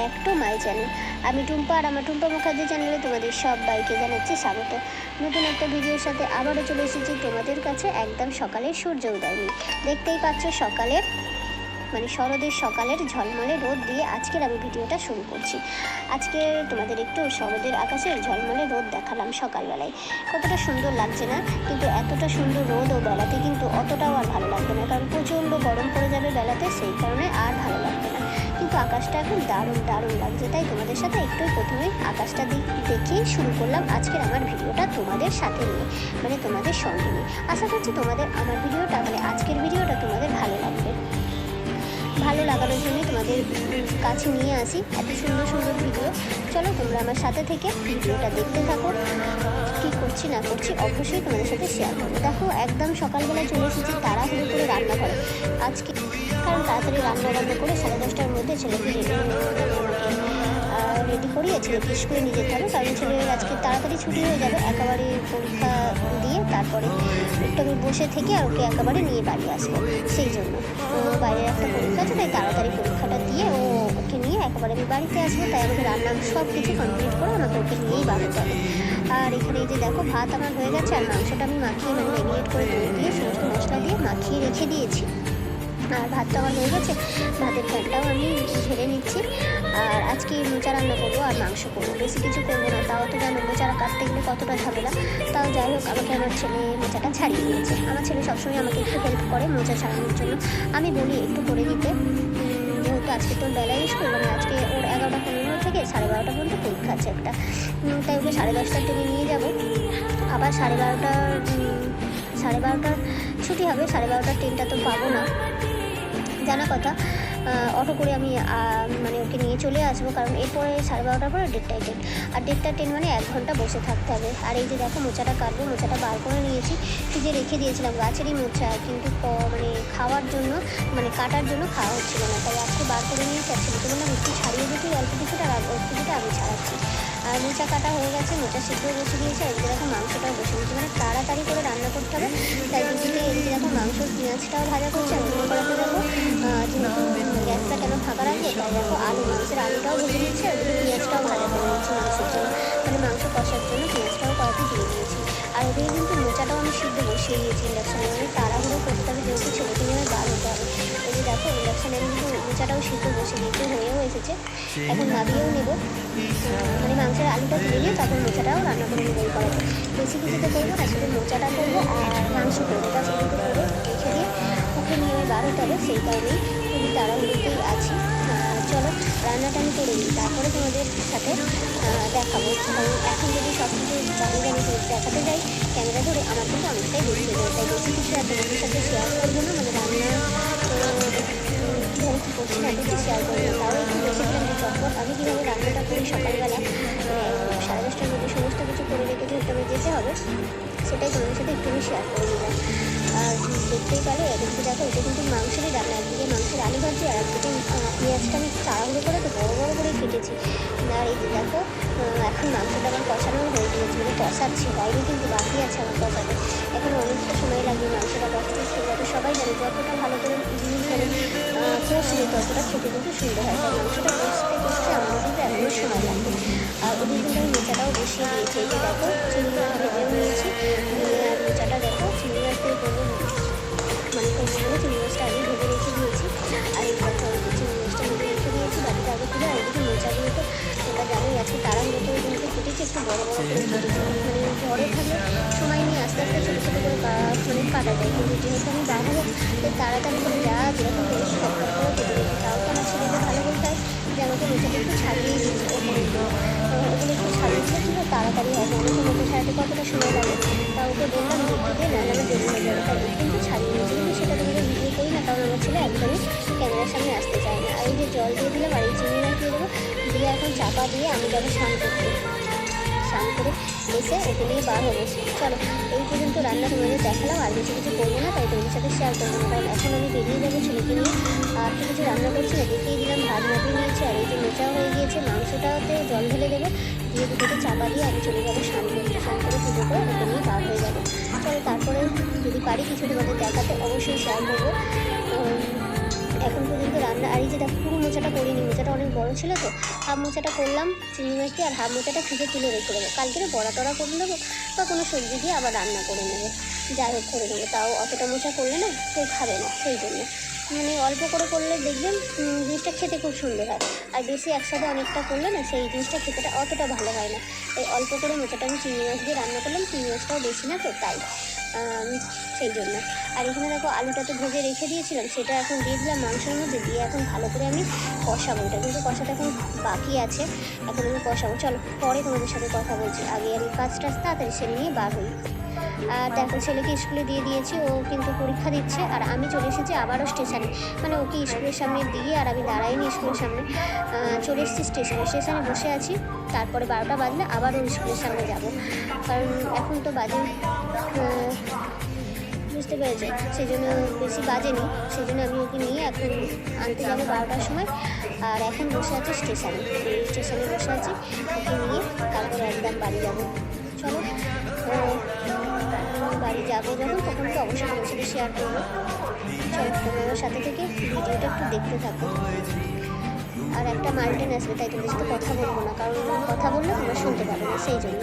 Back to my channel. আমি টুম্পা আর আমার টুম্পা মুখার্জি চ্যানেলে তোমাদের সব বাইকে জানাচ্ছি স্বাগত। নতুন একটা ভিডিওর সাথে আবারও চলে এসেছি তোমাদের কাছে একদম সকালের সূর্য উদয় নিয়ে। দেখতেই পাচ্ছ সকালের মানে শরদের সকালের ঝলমলে রোদ দিয়ে আজকের আমি ভিডিওটা শুরু করছি। আজকে তোমাদের একটু শরদের আকাশের ঝলমলে রোদ দেখালাম সকালবেলায়। কতটা সুন্দর লাগছে না? কিন্তু এতটা সুন্দর রোদ ও বেলাতে কিন্তু অতটাও আর ভালো লাগবে না। কারণ প্রচণ্ড গরম পড়ে যাবে বেলাতে, সেই কারণে আর ভালো লাগবে না। কিন্তু আকাশটা এখন দারুণ দারুণ লাগছে। তাই তোমাদের সাথে একটু প্রথমে আকাশটা দেখে শুরু করলাম আজকের আমার ভিডিওটা তোমাদের সাথে নিয়ে মানে তোমাদের সঙ্গে নিয়ে। আশা করছি তোমাদের আমার ভিডিওটা মানে আজকের ভিডিওটা তোমাদের ভালো লাগবে। ভালো লাগানোর জন্যই তোমাদের কাছে নিয়ে আসি এত সুন্দর সুন্দর ভিডিও। চলো তোমরা আমার সাথে থেকে ভিডিওটা দেখতে থাকো। কী করছি, না করছি, অবশ্যই তোমাদের সাথে শেয়ার করব। দেখো, একদম সকালবেলা চলে এসেছি, তাড়াহুড়ো করে রান্না করে। আজকে কারণ তাড়াতাড়ি রান্না বান্না করে সাড়ে দশটার মধ্যে ছেলেকে রেডি করিয়ে ছেলেকে স্কুলে নিয়ে যেতে হবে। কারণ ছেলের আজকে তাড়াতাড়ি ছুটি হয়ে যাবে, একেবারে পরীক্ষা দিয়ে তারপরে একটু বসে থেকে আর ওকে একেবারে নিয়ে বাড়ি আসব। সেই জন্য। ও বাইরের একটা তাড়াতাড়ি পরীক্ষাটা দিয়ে ও ওকে নিয়ে একেবারে আমি বাড়িতে আসব, তাই আমাকে রান্না সব কিছু কমপ্লিট করে আমাকে ওকে নিয়েই বাড়াতে হবে আর এখানে এই যে দেখো, ভাত আমার হয়ে গেছে আর মাংসটা আমি মাখিয়ে মানে ম্যারিনেট করে দিয়ে, সমস্ত মশলা দিয়ে মাখিয়ে রেখে দিয়েছি। আর ভাতটা আমার হয়ে গেছে, ভাতের ফ্যানটাও আমি ঝেড়ে নিচ্ছি। আর আজকে মোচা রান্না করব আর মাংস করব, বেশি কিছু করব না, তাও তো জানো মোচারা কাটতে গেলে কতটা ঝামেলা। তাও যাই হোক, আমাকে আমার ছেলে মোচাটা ছাড়িয়ে দিয়েছে। আমার ছেলে সবসময় আমাকে একটু হেল্প করে মোচা ছাড়ানোর জন্য। আমি বলি একটু করে দিতে। আজকে তো বেলায় স্কুল না আজকে ওর এগারোটা পনেরো থেকে সাড়ে বারোটা পর্যন্ত পরীক্ষা আছে একটা। তাই ওকে সাড়ে দশটার দিকে নিয়ে যাব। আবার সাড়ে বারোটার সাড়ে বারোটার ছুটি হবে, সাড়ে বারোটার ট্রেনটা তো পাবো না। জানা কথা অটো করে আমি মানে ওকে নিয়ে চলে আসব, কারণ এরপরে সাড়ে বারোটার পরে দেড়টায় ট্রেন আর দেড়টার ট্রেন মানে এক ঘণ্টা বসে থাকতে হবে। আর এই যে দেখো, মোচাটা কাটবো, মোচাটা বার করে নিয়েছি। ফ্রিজে রেখে দিয়েছিলাম গাছেরই মোচা, কিন্তু মানে খাওয়ার জন্য মানে কাটার জন্য খাওয়া হচ্ছিল না। তাই আজকে বার করে নিয়ে যাচ্ছি। তো বললাম, একটু ছাড়িয়ে দিতে অল্প কিছুটা, আর অল্প কিছুটা আমি ছাড়াচ্ছি। আর মোচা কাটা হয়ে গেছে, মোচা সিদ্ধ বসে দিয়েছে। এদিকে দেখো, মাংসটাও বসে দিয়েছি। মানে তাড়াতাড়ি করে রান্না করতে হবে। তাই দিদিকে এদিকে দেখো মাংস পেঁয়াজটাও ভাজা করছে। আর দেখো আলু মাংসের আলুটাও ভেজে নিচ্ছে আর ওদিকে পেঁয়াজটাও ভাজা করে নিচ্ছি মাংসের জন্য। মানে মাংস কষার জন্য পেঁয়াজটাও কড়াতে দিয়ে দিয়েছি। আর ওদিকে কিন্তু মোচাটাও আমি সিদ্ধ বসিয়ে দিয়েছি ইন্ডাকশানে। মানে তাড়াহুড়ো করতে হবে, যেহেতু ছেলেকে নিয়ে বার হতে হবে। এই যে দেখো, ইন্ডাকশানে আমি কিন্তু মোচাটাও সিদ্ধ বসে দিয়েছি, হয়েও এসেছে। এখন নামিয়েও নেব। মানে মাংসের আলুটা তুলে নিয়ে তারপর মোচাটাও রান্না করে নেব এই কড়াতে। বেশি কিছুতে করব না, শুধু মোচাটা করব আর মাংস করব। তাছাড়া কিন্তু করে রেখে দিয়ে ওকে নিয়ে আমি বার হতে হবে, সেই কারণেই খুবই তাড়াহুড়োতেই আছি। চলো, রান্নাটা আমি করে নিই, তারপরে তোমাদের সাথে দেখাবো। কারণ এখন যদি সব কিছু জানি জানি দেখাতে যাই, ক্যামেরা ধরে আমার কিন্তু অনেকটাই বেশি হয়ে যাবে তাই বেশি কিছু আর তোমাদের সাথে শেয়ার করব না মানে রান্না শেয়ার করব। তাও একটু আমি কীভাবে রান্নাটা করি সকালবেলা? সাড়ে দশটার মধ্যে সমস্ত কিছু করে রেখে যেহেতু আমি যেতে হবে, সেটাই তোমাদের সাথে একটু আমি শেয়ার করে নিলাম। আর দেখতেই পারে এদিকে দেখো, এটা কিন্তু মাংসেরই রান্না আলু ভাজি আর একদিকে পেঁয়াজটা আমি তাড়াহুড়ো করে তো বড়ো বড়ো করে কেটেছি। আর এই যে দেখো এখন মাংসটা আমার কষানো হয়ে গিয়েছে মানে কষাচ্ছি, হয়নি কিন্তু বাকি আছে আমার কষাতে। এখন অনেকটা সময় লাগবে মাংসটা কষাতে সেভাবে সবাই জানে যতটা ভালো করে মানে কষলে ততটা খেতে কিন্তু সুন্দর হয় মাংসটা কষতে কষতে আমার কিন্তু এখনও সময় লাগবে। আর ওদিকে কিন্তু আমি মোচাটাও বসিয়ে দিয়েছি, এই যে দেখো চিংড়ি মাছ ভেজেও নিয়েছি আর মোচাটা দেখো চিংড়ি মাছ মানে করব বলে আর এই দেখো চিংড়ি মাছটা ভেজে রেখে দিয়েছি বাড়িতে আগে তুলে আর এদিকে মোচাগুলো তো তোমরা জানোই আজকে তাড়াহুড়ো করে কিন্তু কেটেছি একটু বড়ো বড়ো করে মানে ঘরে থাকলে সময় নিয়ে আস্তে আস্তে ছোটো ছোটো করে মানে কাটা যায় কিন্তু যেহেতু আমি বানাবো তো তাড়াতাড়ি করে যা যেরকম পেরেছি সবটা করে কেটে দিচ্ছি তাও তো আমার ছেলেকে ভালো বলতে হয় যে আমাকে মোচাটা একটু ছাড়িয়ে ওপরে ওগুলো একটু ছাড়িয়ে দিলে কী হয় তাড়াতাড়ি হবে অনেকে মোটা ছাড়াতে কতটা সময় লাগে তা ওকে বললাম দেখতে দিয়ে রান্নাটা দেরি হয়ে যাবে তাই কিন্তু ছাড়িয়ে কিন্তু সেটা কারণ আমার ছেলে একদমই ক্যামেরার সামনে আসতে চায় না। আর এই যে জল দিয়ে দিলাম, আর এই চিনি দিয়ে দেবো, দিয়ে এখন চাপা দিয়ে আমি যাব স্নান করতে। স্নান করে এসে ওকে নিয়ে বার হব। চলো, এই পর্যন্ত রান্না তোমাদের দেখালাম, আর বেশি কিছু করব না, তাই তোমাদের সাথে শেয়ার করব না। কারণ এখন আমি বেরিয়ে যাব ছেলেকে নিয়ে, আর কিছু রান্না করছি না দেখিয়ে দিলাম, ভাত মাপিয়ে নিয়েছি আর এই যে মোচাও হয়ে গিয়েছে, মাংসটাতে জল ঢেলে দেবো, দিয়ে দুটোতে চাপা দিয়ে আমি চলে যাব স্নান করতে। স্নান করে পুজো করে ওকে নিয়ে বার হয়ে যাব। চলো তারপরে যদি পারি কিছু তোমাদের দেখাতে অবশ্যই শেয়ার করব। এখন পর্যন্ত রান্না আর এই যে দেখো, পুরো মোচাটা করিনি, মোচাটা অনেক বড় ছিল তো। হাফ মোচাটা করলাম, চিংড়ি মাছ দিয়ে, আর হাফ মোচাটা ফ্রিজে তুলে রেখে দেবো। কালকে বড়া টড়া করে নেব, বা কোনো সবজি দিয়ে আবার রান্না করে নেব। যাই হোক, করে নেব। তাও অতটা মোচা করলে না, কেউ খাবে না, সেই জন্য। মানে অল্প করে করলে দেখবেন জিনিসটা খেতে খুব সুন্দর হয়। আর বেশি একসাথে অনেকটা করলে না, সেই জিনিসটা খেতেটা অতটা ভালো হয় না। এই অল্প করে মোচাটা আমি চিংড়ি মাছ দিয়ে রান্না করলাম, চিংড়ি মাছটাও বেশি না তো, তাই। সেই জন্য। আর এখানে দেখো আলুটা তো ভেজে রেখে দিয়েছিলাম, সেটা এখন দিয়ে দিলাম মাংসের মধ্যে, দিয়ে এখন ভালো করে আমি কষাবো। এটা কিন্তু কষাটা এখন বাকি আছে, এখন আমি কষাবো। চলো, পরে তোমাদের সাথে কথা বলছি। আগে আমি কাজ টাজ তাড়াতাড়ি সেরে নিয়ে বার হই। আর দেখো, ছেলেকে স্কুলে দিয়ে দিয়েছি, ও কিন্তু পরীক্ষা দিচ্ছে, আর আমি চলে এসেছি আবারও স্টেশনে। মানে ওকে স্কুলের সামনে দিয়ে, আর আমি দাঁড়াইনি স্কুলের সামনে। চলে এসেছি স্টেশনে। স্টেশনে বসে আছি, তারপরে বারোটা বাজলে আবারও স্কুলের সামনে যাব। কারণ এখন তো বাজে বুঝতে পেরেছে। সেই জন্য বেশি বাজেনি। সেই জন্য আমি ওকে নিয়ে এখন আনতে যাব বারোটার সময়। আর এখন বসে আছি স্টেশনে। স্টেশনে বসে আছি। ওকে নিয়ে তারপরে একদম বাড়ি যাব। চলো বাড়ি যাব যখন, তখন তো অবশ্যই তোমার সাথে শেয়ার করব। চলো, তোমরা আমার সাথে থেকে ভিডিওটা একটু দেখতে থাকো। আর একটা মাল্টেন আসবে তাই তোমাদের সাথে কথা বলব না। কারণ কথা বললে তোমরা শুনতে পাবে না, সেই জন্য।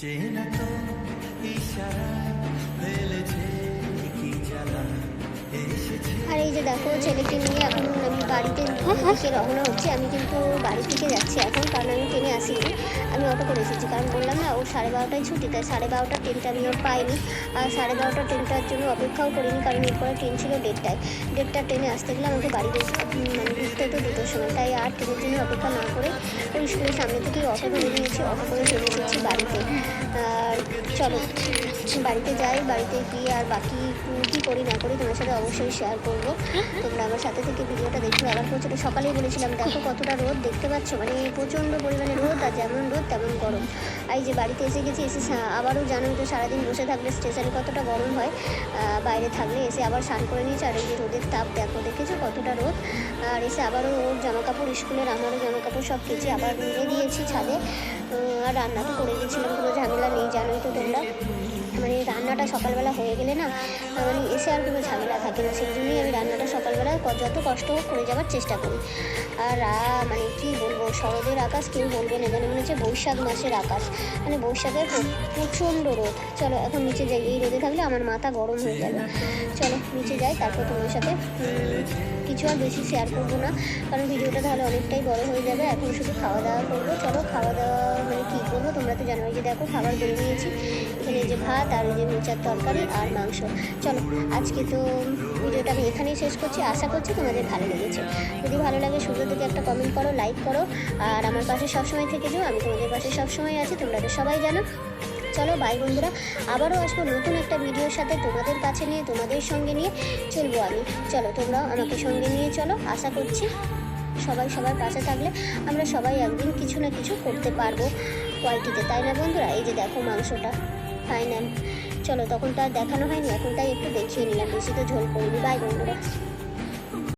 চেনা তো ইশারা যে দেখো ছেলেকে নিয়ে এখন আমি বাড়িতে থেকে রওনা হচ্ছি আমি কিন্তু বাড়ি থেকে যাচ্ছি এখন কারণ আমি ট্রেনে আসিনি আমি অটো করে এসেছি। কারণ বললাম না ও সাড়ে বারোটায় ছুটি তাই সাড়ে বারোটা ট্রেনটা আমি ওর পাইনি আর সাড়ে বারোটা ট্রেনটার জন্য অপেক্ষাও করিনি কারণ এরপরে ট্রেন ছিল দেড়টায়। দেড়টার ট্রেনে আসতে গেলে আমাকে বাড়ি মানে ঢুকতে হতো দুটোর সময় তাই আর ট্রেনের জন্য অপেক্ষা না করে ওই স্কুলের সামনে থেকেই অটো ধরে নিয়েছি অটো করে চলে এসেছি বাড়িতে। আর চলো বাড়িতে যাই বাড়িতে গিয়ে আর বাকি কী করি না করি তোমার সাথে অবশ্যই শেয়ার করব। তোমরা আমার সাথে থেকে ভিডিওটা দেখতে আবার প্রচুর সকালেই বলেছিলাম, দেখো কতটা রোদ, দেখতে পাচ্ছ? মানে প্রচণ্ড পরিমাণে রোদ, আর যেমন রোদ, তেমন গরম। এই যে বাড়িতে এসে গেছি, এসে আবারও জানোই তো সারাদিন বসে থাকলে স্টেশনে কতটা গরম হয় বাইরে থাকলে এসে আবার স্নান করে নিয়েছি। আর এই যে রোদের তাপ, দেখো, দেখেছ কতটা রোদ? আর এসে আবারও ওর জামা কাপড় স্কুলের আমারও জামা কাপড় সব কেচে আবার নিয়ে দিয়েছি ছাদে। আর রান্না তো করে দিয়েছিলাম কোনো ঝামেলা নেই, জানোই তো তোমরা। মানে রান্নাটা সকালবেলা হয়ে গেলে না মানে এসে আর কোনো ঝামেলা থাকে না। সেই জন্যই আমি রান্নাটা সকালবেলা যত কষ্ট হোক করে যাওয়ার চেষ্টা করি। আর মানে কি বলব শরতের আকাশ কেউ বলবে না। যেন মনে হচ্ছে বৈশাখ মাসের আকাশ। মানে বৈশাখের প্রচণ্ড রোদ। চলো এখন নিচে যাই। এই রোদে থাকলে আমার মাথা গরম হয়ে যাবে। চলো, নিচে যাই, তারপর তোমার সাথে কিছু আর বেশি শেয়ার করব না। কারণ ভিডিওটা তাহলে অনেকটাই বড় হয়ে যাবে। এখন শুধু খাওয়া দাওয়া করব। চলো খাওয়া দাওয়া মানে কী করব তোমরা তো জানো যে দেখো, খাবার বেড়ে নিয়েছি। এখানে যে ভাত আর যে মোচার তরকারি আর মাংস। চলো, আজকে তো ভিডিওটা আমি এখানেই শেষ করছি। আশা করছি তোমাদের ভালো লেগেছে। যদি ভালো লাগে, সুন্দর থেকে একটা কমেন্ট করো লাইক করো। আর আমার পাশে সবসময় থেকে যাও। আমি তোমাদের পাশে সবসময় আছি। তোমরা তো সবাই জানো। চলো বাই বন্ধুরা, আবারও আসব নতুন একটা ভিডিওর সাথে তোমাদের কাছে নিয়ে, তোমাদের সঙ্গে নিয়ে চলবো আমি। চলো তোমরাও আমাকে সঙ্গে নিয়ে চলো, আশা করছি সবাই সবার পাশে থাকলে আমরা সবাই একদিন কিছু না কিছু করতে পারব কোয়ালিটিতে তাই না বন্ধুরা? এই যে দেখো মাংসটা ফাইনাল চলো তখন তো আর দেখানো হয়নি, এখন তাই একটু দেখিয়ে নিলাম, বেশি তো ঝোল করিনি, বাই বন্ধুরা।